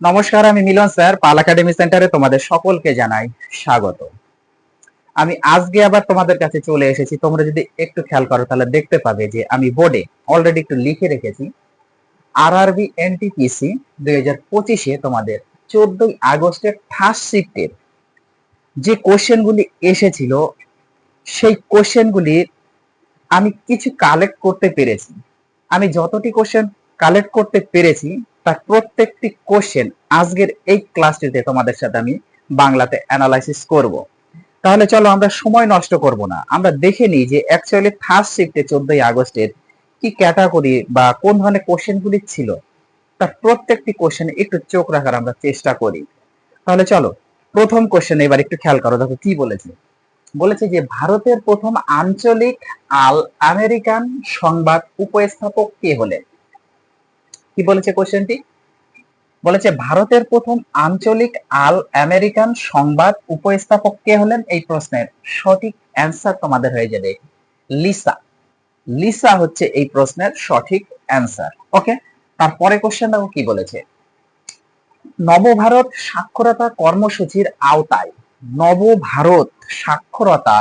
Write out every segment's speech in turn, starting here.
নমস্কার, আমি মিলন স্যার, পাল একাডেমি সেন্টারে তোমাদের সকলকে জানাই স্বাগত। আমি আজকে আবার তোমাদের কাছে চলে এসেছি। তোমরা যদি একটু খেয়াল করো, তাহলে দেখতে পাবে যে আমি বোর্ডে অলরেডি একটু লিখে রেখেছি। আরআরবি এনটিপিসি দুই হাজার পঁচিশে তোমাদের চোদ্দই আগস্টের ফার্স্ট শিফটের যে কোশ্চেনগুলি এসেছিল, সেই কোশ্চেনগুলি আমি কিছু কালেক্ট করতে পেরেছি। আমি যতটি কোশ্চেন কালেক্ট করতে পেরেছি তার প্রত্যেকটি কোশ্চেন আজকের এই ক্লাসটিতে তোমাদের সাথে আমি বাংলাতে অ্যানালাইসিস করব। তাহলে চলো আমরা সময় নষ্ট করব না। আমরা দেখে নিই যে অ্যাকচুয়ালি ফার্স্ট শিফটে চোদ্দই আগস্টের কি ক্যাটাগরি বা কোন ধরনের কোশ্চেনগুলি ছিল? তার প্রত্যেকটি কোশ্চেনে একটু চোখ রাখার আমরা চেষ্টা করি। তাহলে চলো, প্রথম কোশ্চেন এবার একটু খেয়াল করো, দেখো কি বলেছে? বলেছে যে ভারতের প্রথম আঞ্চলিক আল আমেরিকান সংবাদ উপস্থাপক কে হলেন? কি বলেছে কোশ্চেনটি বলেছে, ভারতের প্রথম আঞ্চলিক আল আমেরিকান সংবাদ উপস্থাপক কে হলেন? এই প্রশ্নের সঠিক অ্যান্সার তোমাদের হয়ে যাবে লিসা। লিসা হচ্ছে এই প্রশ্নের সঠিক অ্যান্সার ওকে তারপরে কোশ্চেন দেখো কি বলেছে। নবভারত সাক্ষরতা কর্মসূচির আওতায়, নবভারত সাক্ষরতা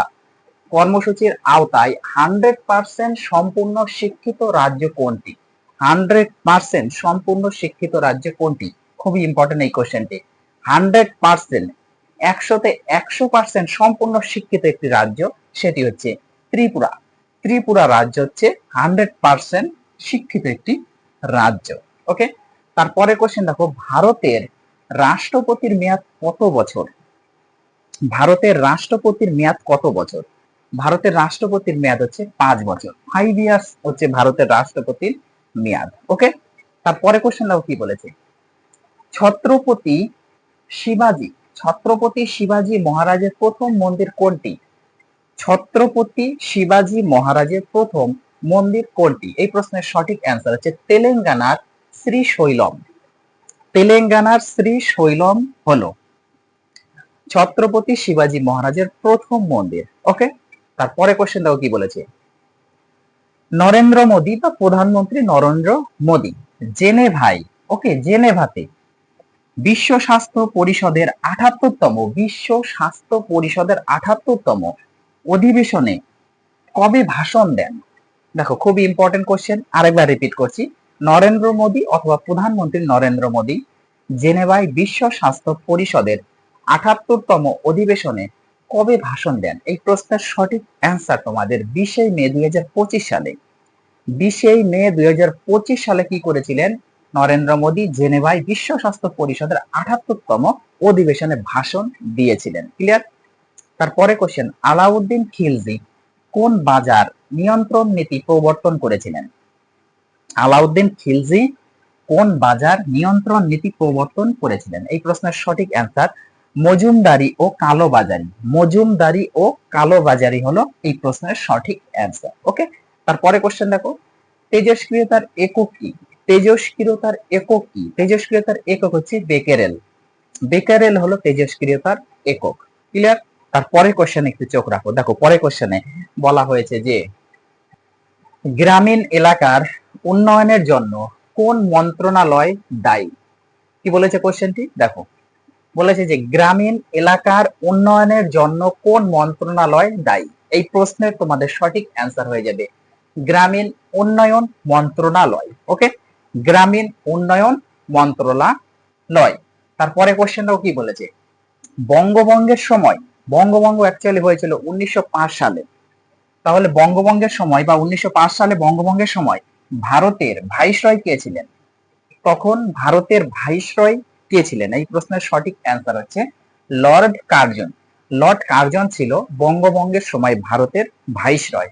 কর্মসূচির আওতায় হান্ড্রেড পার্সেন্ট সম্পূর্ণ শিক্ষিত রাজ্য কোনটি? হান্ড্রেড পার্সেন্ট সম্পূর্ণ শিক্ষিত রাজ্য কোনটি? খুবই ইম্পর্টেন্ট এই কোশ্চেনটি হান্ড্রেড পার্সেন্ট, একশোতে একশো পার্সেন্ট সম্পূর্ণ শিক্ষিত একটি রাজ্য সেটি হচ্ছে ত্রিপুরা। ত্রিপুরা রাজ্য হচ্ছে হান্ড্রেড পার্সেন্ট শিক্ষিত একটি রাজ্য ওকে তারপরে কোশ্চেন দেখো, ভারতের রাষ্ট্রপতির মেয়াদ কত বছর? ভারতের রাষ্ট্রপতির মেয়াদ কত বছর? ভারতের রাষ্ট্রপতির মেয়াদ হচ্ছে পাঁচ বছর। ফাইভ ইয়ার্স হচ্ছে ভারতের রাষ্ট্রপতির মেয়াদ ওকে তারপরে কোশ্চেন দেখো কি বলেছে? ছত্রপতি শিবাজি ছত্রপতি শিবাজি মহারাজের প্রথম মন্দির কোনটি? ছত্রপতি শিবাজি মহারাজের প্রথম মন্দির কোনটি? এই প্রশ্নের সঠিক অ্যান্সার হচ্ছে তেলেঙ্গানার শ্রী শৈলম। তেলেঙ্গানার শ্রী শৈলম হলো ছত্রপতি শিবাজি মহারাজের প্রথম মন্দির ওকে তারপরে কোশ্চেন দাও কি বলেছে? নরেন্দ্র মোদী বা প্রধানমন্ত্রী নরেন্দ্র মোদী। জেনেভাই ওকে, জেনেভাতে বিশ্ব স্বাস্থ্য পরিষদের আঠাত্তরতম, বিশ্ব স্বাস্থ্য পরিষদের আঠাত্তরতম অধিবেশনে কবে ভাষণ দেন? দেখো খুবই ইম্পর্টেন্ট কোশ্চেন আরেকবার রিপিট করছি। নরেন্দ্র মোদী অথবা প্রধানমন্ত্রী নরেন্দ্র মোদী জেনেভায় বিশ্ব স্বাস্থ্য পরিষদের আঠাত্তরতম অধিবেশনে কবে ভাষণ দেন? এই প্রশ্নের সঠিক অ্যান্সার তোমাদের বিশে মে দুই সালে। বিশে মে দুই সালে কি করেছিলেন? নরেন্দ্র মোদী জেনেভায় বিশ্ব স্বাস্থ্য পরিষদের আঠাত্তরতম অধিবেশনে ভাষণ দিয়েছিলেন। ক্লিয়ার তারপরে কোশ্চেন আলাউদ্দিন খিলজি কোন বাজার নিয়ন্ত্রণ নীতি প্রবর্তন করেছিলেন? আলাউদ্দিন খিলজি কোন বাজার নিয়ন্ত্রণ নীতি প্রবর্তন করেছিলেন? এই প্রশ্নের সঠিক অ্যান্সার মজুমদারি ও কালোবাজারি। মজুমদারি ও কালোবাজারি হলো এই প্রশ্নের সঠিক অ্যান্সার ওকে তারপরে কোশ্চেন দেখো। তেজস্ক্রিয়তার একক কি? তেজস্ক্রিয়তার একক কি? তেজস্ক্রিয়তার একক হচ্ছে বেকেরেল। বেকারেল হলো তেজস্ক্রিয়তার একক। ক্লিয়ার তারপরে কোশ্চেন একটু চোখ রাখো। দেখো, পরে কোশ্চেনে বলা হয়েছে যে, গ্রামীণ এলাকার উন্নয়নের জন্য কোন মন্ত্রণালয় দায়ী? কি বলেছে কোশ্চেনটি দেখো বলেছে যে গ্রামীণ এলাকার উন্নয়নের জন্য কোন মন্ত্রণালয় দায়ী? এই প্রশ্নের তোমাদের সঠিক অ্যান্সার হয়ে যাবে গ্রামীণ উন্নয়ন মন্ত্রণালয় ওকে গ্রামীণ উন্নয়ন মন্ত্রণালয়। তারপরে কোশ্চেনটাও কি বলেছে? বঙ্গভঙ্গের সময় বঙ্গভঙ্গ অ্যাকচুয়ালি হয়েছিল উনিশশো পাঁচ সালে। তাহলে বঙ্গভঙ্গের সময় বা উনিশশো পাঁচ সালে বঙ্গভঙ্গের সময় ভারতের ভাইসরয় কে ছিলেন? তখন ভারতের ভাইসরয় কে ছিলেন। এই প্রশ্নের সঠিক অ্যান্সার হচ্ছে লর্ড কার্জন। লর্ড কার্জন ছিল বঙ্গভঙ্গের সময় ভারতের ভাইসরয়।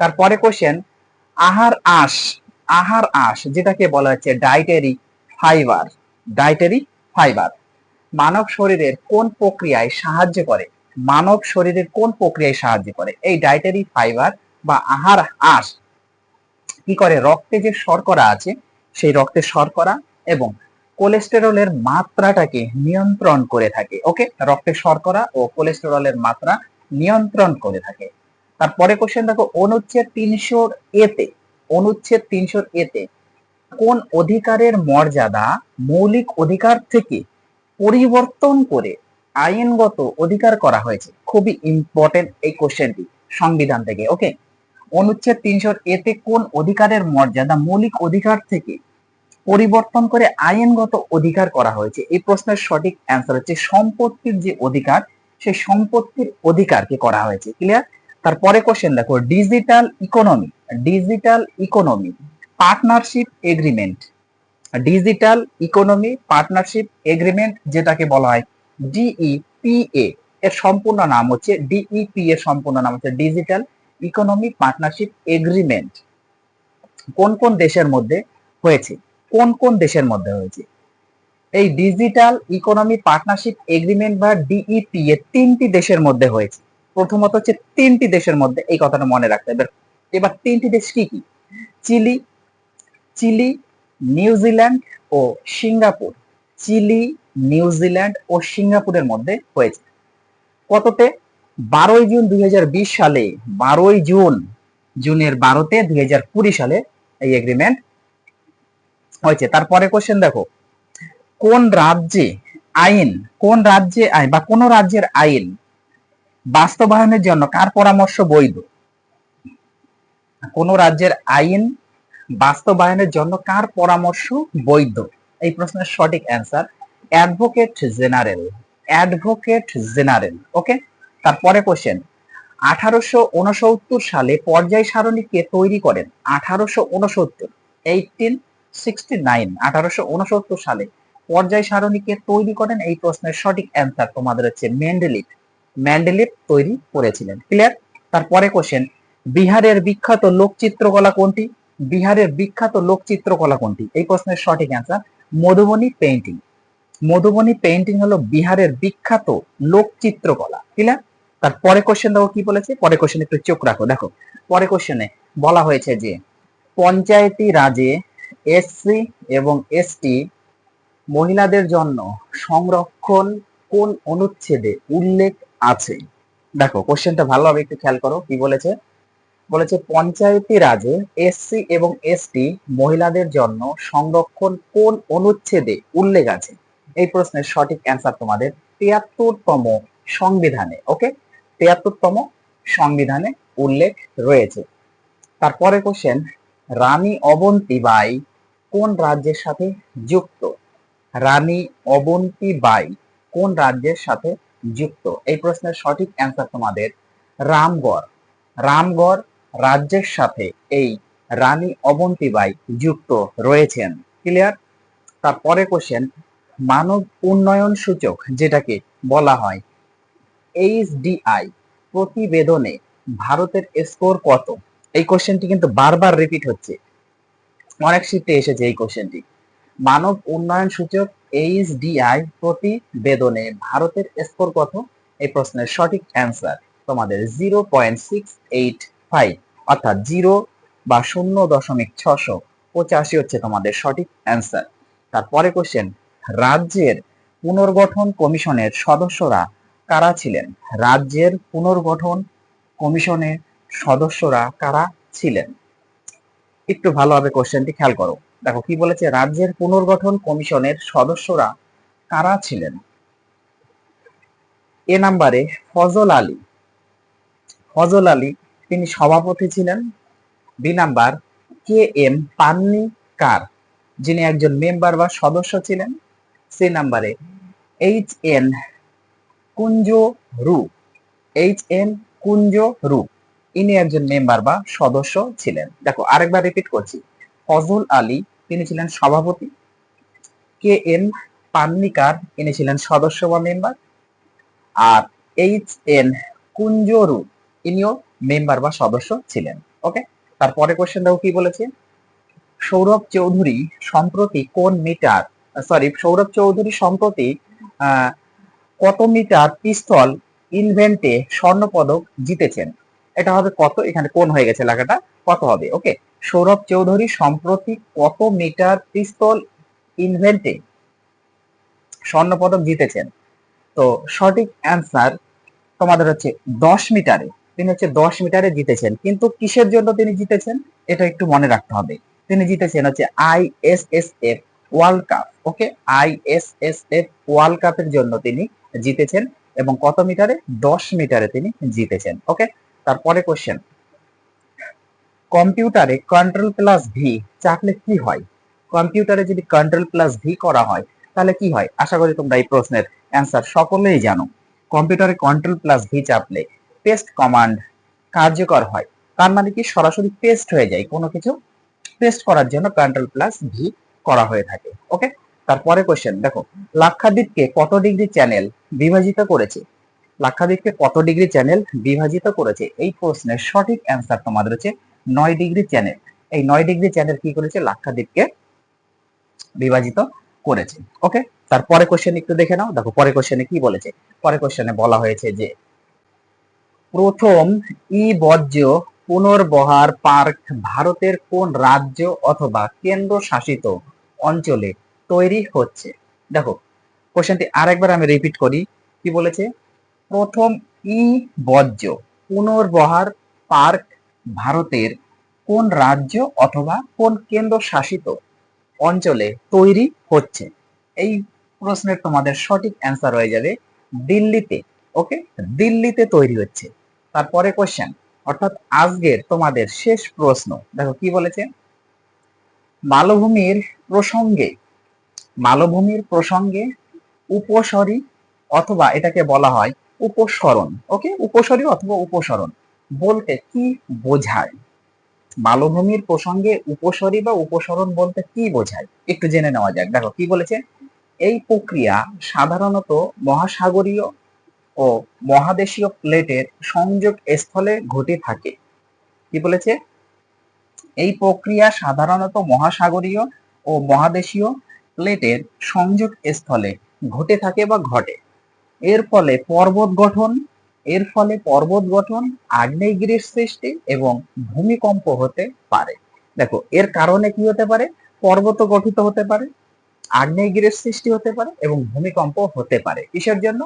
তারপরে কোশ্চেন আহার আশ আহার আশ যেটাকে বলা হচ্ছে ডাইটারি ফাইবার ডাইটারি ফাইবার মানব শরীরের কোন প্রক্রিয়ায় সাহায্য করে? মানব শরীরের কোন প্রক্রিয়ায় সাহায্য করে? এই ডাইটারি ফাইবার বা আহার আশ কি করে? রক্তে যে শর্করা আছে, সেই রক্তে শর্করা এবং কোলেস্টেরলের মাত্রাটাকে নিয়ন্ত্রণ করে থাকে ওকে রক্তে শর্করা ও কোলেস্টেরলের মাত্রা নিয়ন্ত্রণ করে থাকে। তারপরে কোশ্চেন দেখো, অনুচ্ছেদ তিনশোর এতে, অনুচ্ছেদ তিনশোর এতে কোন অধিকারের মর্যাদা মৌলিক অধিকার থেকে পরিবর্তন করে আইনগত অধিকার করা হয়েছে? খুবই ইম্পর্টেন্ট এই কোশ্চেনটি সংবিধান থেকে ওকে অনুচ্ছেদ তিনশোর এতে কোন অধিকারের মর্যাদা মৌলিক অধিকার থেকে পরিবর্তন করে আইনগত অধিকার করা হয়েছে। এই প্রশ্নের সঠিক অ্যান্সার হচ্ছে সম্পত্তির যে অধিকার, সেই সম্পত্তির অধিকারকে করা হয়েছে। ক্লিয়ার তারপরে কোশ্চেন দেখো digital economy digital economy partnership agreement digital economy partnership agreement যেটাকে বলা হয় ডিইপিএ এর সম্পূর্ণ নাম হচ্ছে ডিইপি এর সম্পূর্ণ নাম হচ্ছে ডিজিটাল ইকোনমি পার্টনারশিপ এগ্রিমেন্ট কোন কোন দেশের মধ্যে হয়েছে? কোন কোন দেশের মধ্যে হয়েছে? এই ডিজিটাল ইকোনমি পার্টনারশিপ এগ্রিমেন্ট বা ডিইপি এ তিনটি দেশের মধ্যে হয়েছে। প্রথমত হচ্ছে তিনটি দেশের মধ্যে, এই কথাটা মনে রাখতে হবে। এবার তিনটি দেশ কি কি? চিলি চিলি নিউজিল্যান্ড ও সিঙ্গাপুর। চিলি নিউজিল্যান্ড ও সিঙ্গাপুরের মধ্যে হয়েছে। কততে? বারোই জুন দুই হাজার বিশ সালে, বারোই জুন, জুনের বারোতে দুই হাজার কুড়ি সালে এই এগ্রিমেন্ট হয়েছে। তারপরে কোশ্চেন দেখো। কোন রাজ্যে আইন, কোন রাজ্যে আইন বা কোন রাজ্যের আইন বাস্তবায়নের জন্য কার পরামর্শ বৈধ? কোন রাজ্যের আইন বাস্তবায়নের জন্য কার পরামর্শ বৈধ? এই প্রশ্নের সঠিক answer advocate general advocate general okay তারপরে কোশ্চেন আঠারোশো উনসত্তর সালে পর্যায় সারণী কে তৈরি করেন? আঠারোশো উনসত্তর এইটিন সিক্সটি নাইন আঠারোশো উনসত্তর সালে পর্যায় সারণী কে তৈরি করেন এই প্রশ্নের সঠিক অ্যান্সার তোমাদের হচ্ছে ম্যান্ডেলিপ ম্যান্ডেলিপ তৈরি করেছিলেন। ক্লিয়ার তারপরে কোশ্চেন বিহারের বিখ্যাত লোকচিত্রকলা কোনটি? বিহারের বিখ্যাত লোকচিত্রকলা কোনটি? এই প্রশ্নের সঠিক answer Madhubani painting Madhubani painting হলো বিহারের বিখ্যাত লোকচিত্রকলা। ক্লিয়ার তার পরে কোশ্চেন দেখো কি বলেছে? পরে কোশ্চেন একটু চোখ রাখো। দেখো পরে কোশ্চেনে বলা হয়েছে যে, পঞ্চায়েতি রাজে এসসি এবং এসটি মহিলাদের জন্য সংরক্ষণ কোন অনুচ্ছেদে উল্লেখ আছে? দেখো কোশ্চেনটা ভালোভাবে একটু খেয়াল করো, কি বলেছে? বলেছে, পঞ্চায়েতি রাজে এসসি এবং এসটি মহিলাদের জন্য সংরক্ষণ কোন অনুচ্ছেদে উল্লেখ আছে? এই প্রশ্নের সঠিক অ্যান্সার তোমাদের তিয়াত্তরতম সংবিধানে ওকে তিয়াত্তরতম সংবিধানে উল্লেখ রয়েছে। তারপরে কোশ্চেন রানী অবন্তী বাই কোন রাজ্যের সাথে যুক্ত? রানী অবন্তী বাই, কোন রাজ্যের সাথে যুক্ত? এই প্রশ্নের সঠিক অ্যান্সার তোমাদের রামগড়। রামগড় রাজ্যের সাথে এই রানী অবন্তীবাই যুক্ত রয়েছেন। ক্লিয়ার তারপরে কোশ্চেন মানব উন্নয়ন সূচক, যেটাকে বলা হয় এইচডিআই প্রতিবেদনে ভারতের স্কোর কত? এই কোশ্চেনটি কিন্তু বারবার রিপিট হচ্ছে। অনেক শিফটে এসেছে এই কোশ্চেনটি মানব উন্নয়ন সূচক এইচডিআই প্রতিবেদনে ভারতের স্কোর কত? এই প্রশ্নের সঠিক অ্যান্সার তোমাদের zero point six eight five অর্থাৎ জিরো বা শূন্য দশমিক ছশো পঁচাশি হচ্ছে তোমাদের সঠিক অ্যান্সার তারপরে কোশ্চেন রাজ্যের পুনর্গঠন কমিশনের সদস্যরা কারা ছিলেন? রাজ্যের পুনর্গঠন কমিশনের সদস্যরা কারা ছিলেন? একটু ভালোভাবে কোশ্চেনটি খেয়াল করো। দেখো, কি বলেছে? রাজ্যের পুনর্গঠন কমিশনের সদস্যরা কারা ছিলেন? এ নাম্বারে ফজল আলী। ফজল আলী, তিনি সভাপতি ছিলেন। B number, K M Panikkar? যিনি একজন মেম্বার বা সদস্য ছিলেন। সি নাম্বারে, এইচ এন কুঞ্জ রু এইচ এন কুঞ্জ রু ইনি একজন মেম্বার বা সদস্য ছিলেন। দেখো, আরেকবার রিপিট করছি। ফজল আলী, তিনি ছিলেন সভাপতি। কে এম পান্নিকার ইনি ছিলেন সদস্য বা মেম্বার। আর এইচ এন কুঞ্জরু, ইনিও মেম্বার বা সদস্য ছিলেন। ওকে? তারপরে কোশ্চেন দেখো কি বলেছে? সৌরভ চৌধুরী সম্প্রতি কোন মিটার সরি সৌরভ চৌধুরী সম্প্রতি কত মিটার পিস্তল ইনভেন্টে স্বর্ণপদক জিতেছেন? এটা হবে কত? এখানে কোন হয়ে গেছে লেখাটা। কত হবে? ওকে সৌরভ চৌধুরী সম্প্রতি কত মিটার পিস্তল ইনভেন্টে স্বর্ণপদক জিতেছেন? তো সঠিক অ্যান্সার তোমাদের হচ্ছে দশ মিটারে। তিনি হচ্ছে দশ মিটারে জিতেছেন। কিন্তু কিসের জন্য তিনি জিতেছেন? এটা একটু মনে রাখতে হবে। তিনি জিতেছেন হচ্ছে I S S ISSF world cup okay ISSF world কাপের জন্য তিনি জিতেছেন এবং কত মিটারে? দশ মিটারে তিনি জিতেছেন। ওকে তারপরে কোশ্চেন কম্পিউটারে কন্ট্রোল প্লাস ভি চাপলে কি হয়? কম্পিউটারে যদি কন্ট্রোল প্লাস ভি করা হয়, তাহলে কি হয়? আশা করি তোমরা এই প্রশ্নের অ্যান্সার সকলেই জানো। কম্পিউটারে কন্ট্রোল প্লাস ভি চাপলে পেস্ট কমান্ড কার্যকর হয়। তার মানে কি? সরাসরি পেস্ট হয়ে যায়। কোনো কিছু পেস্ট করার জন্য কন্ট্রোল প্লাস ভি করা হয়ে থাকে। ওকে তারপরে কোশ্চেন দেখো, লাক্ষাদ্বীপকে কত ডিগ্রি চ্যানেল বিভাজিত করেছে? লাক্ষাদ্বীপকে কত ডিগ্রি চ্যানেল বিভাজিত করেছে? এই প্রশ্নের সঠিক অ্যান্সার তোমাদের হচ্ছে নয় ডিগ্রি চ্যানেল। এই নয় ডিগ্রি চ্যানেল কি করেছে? লাক্ষাদ্বীপকে বিভাজিত করেছে। ওকে তারপরে কোশ্চেন একটু দেখে নাও। দেখো পরে কোশ্চেনে কি বলেছে? পরে কোশ্চেনে বলা হয়েছে যে, প্রথম ই বর্জ্য পুনর্বহার পার্ক ভারতের কোন রাজ্য অথবা কেন্দ্র শাসিত অঞ্চলে তৈরি হচ্ছে? দেখো কোশ্চেনটি আরেকবার আমি রিপিট করি। কি বলেছে? প্রথম ই বর্জ্য পুনর্বহার পার্ক ভারতের কোন রাজ্য অথবা কোন কেন্দ্র শাসিত অঞ্চলে তৈরি হচ্ছে? এই প্রশ্নের তোমাদের সঠিক অ্যান্সার হয়ে যাবে দিল্লিতে ওকে দিল্লিতে তৈরি হচ্ছে। তারপরে কোশ্চেন অর্থাৎ আজকের তোমাদের শেষ প্রশ্ন। দেখো কি বলেছে? মালভূমির প্রসঙ্গে মালভূমির প্রসঙ্গে উপসরি অথবা এটাকে বলা হয় উপসরণ ওকে উপসরি অথবা উপসরণ। বলতে কি বোঝায়? মালভূমির প্রসঙ্গে উপসরী বা উপসরণ বলতে কি বোঝায়? একটু জেনে নেওয়া যাক। দেখো, কি বলেছে? এই প্রক্রিয়া সাধারণত মহাসাগরীয় ও মহাদেশীয় প্লেটের সংযোগ স্থলে ঘটে থাকে। কি বলেছে? এই প্রক্রিয়া সাধারণত মহাসাগরীয় ও মহাদেশীয় প্লেটের সংযোগ স্থলে ঘটে থাকে বা ঘটে। এর ফলে পর্বত গঠন, এর ফলে পর্বত গঠন, আগ্নেয়গিরির সৃষ্টি এবং ভূমিকম্প হতে পারে। দেখো, এর কারণে কি হতে পারে? পর্বত গঠিত হতে পারে, আগ্নেয়গিরির সৃষ্টি হতে পারে এবং ভূমিকম্প হতে পারে। কিসের জন্য?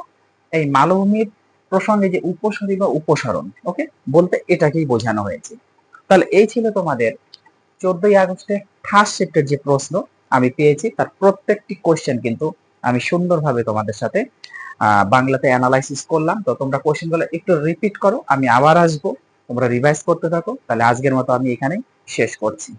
এই মালভূমির প্রসঙ্গে যে উপসরি বা উপসরণ, ওকে? বলতে এটাকেই বোঝানো হয়েছে। তাহলে এই ছিল তোমাদের চোদ্দই আগস্টের ফার্স্ট শিফটের যে প্রশ্ন আমি পেয়েছি, তার প্রত্যেকটি কোশ্চেন কিন্তু আমি সুন্দরভাবে তোমাদের সাথে বাংলাতে অ্যানালাইসিস করলাম। তো তোমরা কোশ্চেনগুলো একটু রিপিট করো, আমি আবার আসব। তোমরা রিভাইজ করতে থাকো। তাহলে আজকের মতো আমি এখানে শেষ করছি।